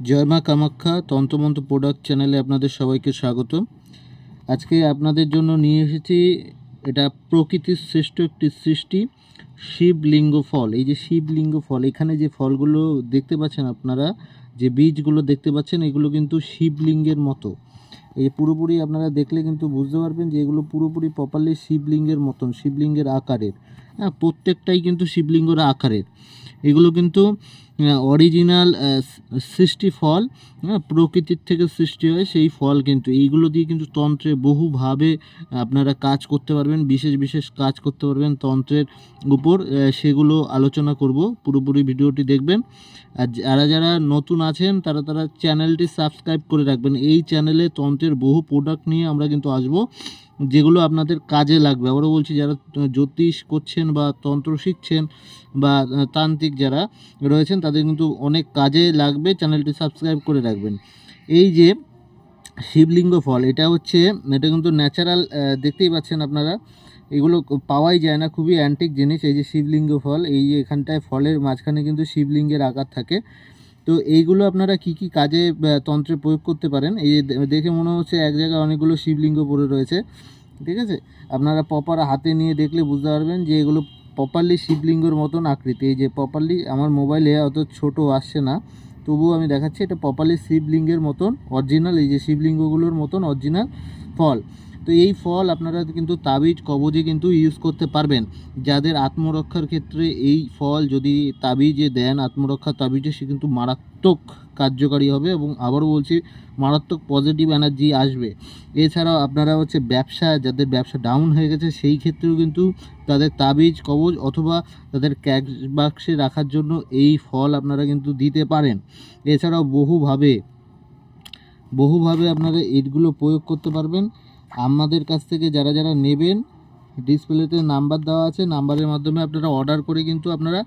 জয় মা কামাখ্যা তন্ত্রমন্ত্র প্রোডাক্ট চ্যানেলে আপনাদের সবাইকে স্বাগত আজকে আপনাদের জন্য নিয়ে এসেছি এটা প্রকৃতির শ্রেষ্ঠ একটি সৃষ্টি, শিবলিঙ্গ ফল। এই যে শিবলিঙ্গ ফল, এখানে যে ফলগুলো দেখতে পাচ্ছেন আপনারা, যে বীজগুলো দেখতে পাচ্ছেন, এগুলো কিন্তু শিবলিঙ্গের মতো। এই পুরোপুরি আপনারা দেখলে কিন্তু বুঝতে পারবেন যে এগুলো পুরোপুরি প্রপারলি শিবলিঙ্গের মতন, শিবলিঙ্গের আকারের। হ্যাঁ প্রত্যেকটাই কিন্তু শিবলিঙ্গের আকারের। এগুলো কিন্তু অরিজিনাল সৃষ্টি ফল প্রকৃতির থেকে সৃষ্টি হয়, সেই ফল কিন্তু। এইগুলো দিয়ে কিন্তু তন্ত্রে বহুভাবে আপনারা কাজ করতে পারবেন, বিশেষ বিশেষ কাজ করতে পারবেন তন্ত্রের উপর। সেগুলো আলোচনা করব, পুরোপুরি ভিডিওটি দেখবেন। আর যারা যারা নতুন আছেন, তারা তারা চ্যানেলটি সাবস্ক্রাইব করে রাখবেন। এই চ্যানেলে তন্ত্রের বহু প্রোডাক্ট নিয়ে আমরা কিন্তু আসব। যেগুলো আপনাদের কাজে লাগবে। আবারও বলছি, যারা জ্যোতিষ করছেন বা তন্ত্র শিখছেন বা তান্ত্রিক যারা রয়েছেন, তাদের কিন্তু অনেক কাজে লাগবে। চ্যানেলটি সাবস্ক্রাইব করে রাখবেন। এই যে শিবলিঙ্গ ফল, এটা হচ্ছে, এটা কিন্তু ন্যাচারাল দেখতেই পাচ্ছেন আপনারা। এগুলো পাওয়াই যায় না, খুবই অ্যান্টিক জিনিস। এই যে শিবলিঙ্গ ফল, এই যে এখানটায় ফলের মাঝখানে কিন্তু শিবলিঙ্গের আকার থাকে। তো এইগুলো আপনারা কি কি কাজে তন্ত্রে প্রয়োগ করতে পারেন? এই দেখে মনে হচ্ছে এক জায়গায় অনেকগুলো শিবলিঙ্গ পড়ে রয়েছে। ঠিক আছে? আপনারা প্রপার হাতে নিয়ে দেখলে বুঝতে পারবেন যে এগুলো প্রপারলি শিবলিঙ্গর মতন আকৃতি। এই যে প্রপারলি আমার মোবাইলে অত ছোট আসছে না। তবুও আমি দেখাচ্ছি, এটা প্রপারলি শিবলিঙ্গের মতন অরিজিনাল এই যে শিবলিঙ্গগুলোর মতন অরিজিনাল ফল। তো এই ফল আপনারা কিন্তু তাবিজ, কবজে কিন্তু ইউজ করতে পারবেন। যাদের আত্মরক্ষার ক্ষেত্রে এই ফল যদি তাবিজে দেন, আত্মরক্ষা তাবিজে, সে কিন্তু মারাত্মক কার্যকারী হবে এবং আবারও বলছি, মারাত্মক পজিটিভ এনার্জি আসবে। এছাড়াও আপনারা হচ্ছে ব্যবসা, যাদের ব্যবসা ডাউন হয়ে গেছে, সেই ক্ষেত্রেও কিন্তু তাদের তাবিজ, কবজ অথবা তাদের ক্যাশ বাক্সে রাখার জন্য এই ফল আপনারা কিন্তু দিতে পারেন। এছাড়াও বহুভাবে বহুভাবে আপনারা এগুলো প্রয়োগ করতে পারবেন। আমাদের কাছ থেকে যারা যারা নেবেন ডিসপ্লেতে নাম্বার দেওয়া আছে নাম্বারের মাধ্যমে আপনারা অর্ডার করে কিন্তু আপনারা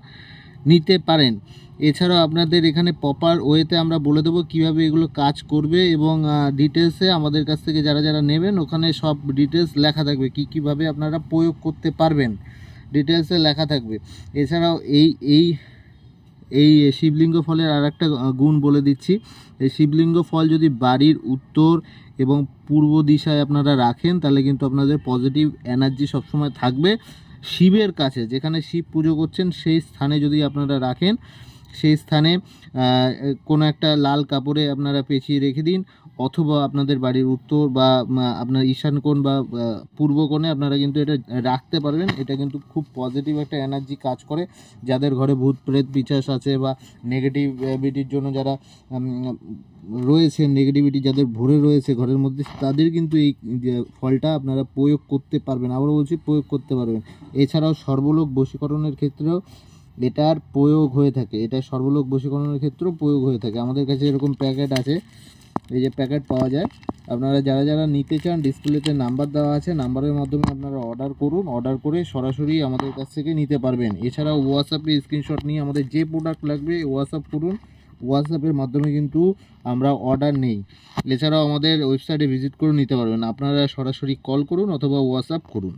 নিতে পারেন। এছাড়াও আপনাদের এখানে প্রপার ওয়েতে আমরা বলে দেবো কীভাবে এগুলো কাজ করবে এবং ডিটেলসে আমাদের কাছ থেকে যারা যারা নেবেন, ওখানে সব ডিটেলস লেখা থাকবে, কি কীভাবে আপনারা প্রয়োগ করতে পারবেন। ডিটেলসে লেখা থাকবে। এছাড়াও এই এই এই শিবলিঙ্গ ফলের আর একটা গুণ বলে দিচ্ছি। এই শিবলিঙ্গ ফল যদি বাড়ির উত্তর এবং পূর্ব দিশায় আপনারা রাখেন, তাহলে কিন্তু আপনাদের পজিটিভ এনার্জি সবসময় থাকবে শিবের কাছে। যেখানে শিব পুজো করছেন, সেই স্থানে যদি আপনারা রাখেন সেই স্থানে কোনো একটা লাল কাপড়ে আপনারা পেঁচিয়ে রেখে দিন, অথবা আপনাদের বাড়ির উত্তর বা আপনার ঈশান কোণ বা পূর্ব কোণে আপনারা কিন্তু এটা রাখতে পারবেন। এটা কিন্তু খুব পজিটিভ একটা এনার্জি কাজ করে। যাদের ঘরে ভূত প্রেত পিচাস আছে বা নেগেটিভিটির জন্য যারা রয়েছে নেগেটিভিটি যাদের ভরে রয়েছে ঘরের মধ্যে, তাদের কিন্তু এই ফলটা আপনারা প্রয়োগ করতে পারবেন। আবারও বলছি, প্রয়োগ করতে পারবেন। এছাড়াও সর্বলোক বশীকরণের ক্ষেত্রেও এটার প্রয়োগ হয়ে থাকে। এটা সর্বলোক বশীকরণের ক্ষেত্রেও প্রয়োগ হয়ে থাকে। আমাদের কাছে এরকম প্যাকেট আছে। এই যে প্যাকেট পাওয়া যায়। আপনারা যারা যারা নিতে চান, ডিসপ্লেতে নাম্বার দেওয়া আছে। নাম্বারের মাধ্যমে আপনারা অর্ডার করুন। অর্ডার করে সরাসরি আমাদের কাছ থেকে নিতে পারবেন। এছাড়াও হোয়াটসঅ্যাপে স্ক্রিনশট নিয়ে আমাদের যে প্রোডাক্ট লাগবে হোয়াটসঅ্যাপ করুন। হোয়াটসঅ্যাপের মাধ্যমে কিন্তু আমরা অর্ডার নেই। এছাড়াও আমাদের ওয়েবসাইটে ভিজিট করে নিতে পারবেন। আপনারা সরাসরি কল করুন অথবা হোয়াটসঅ্যাপ করুন।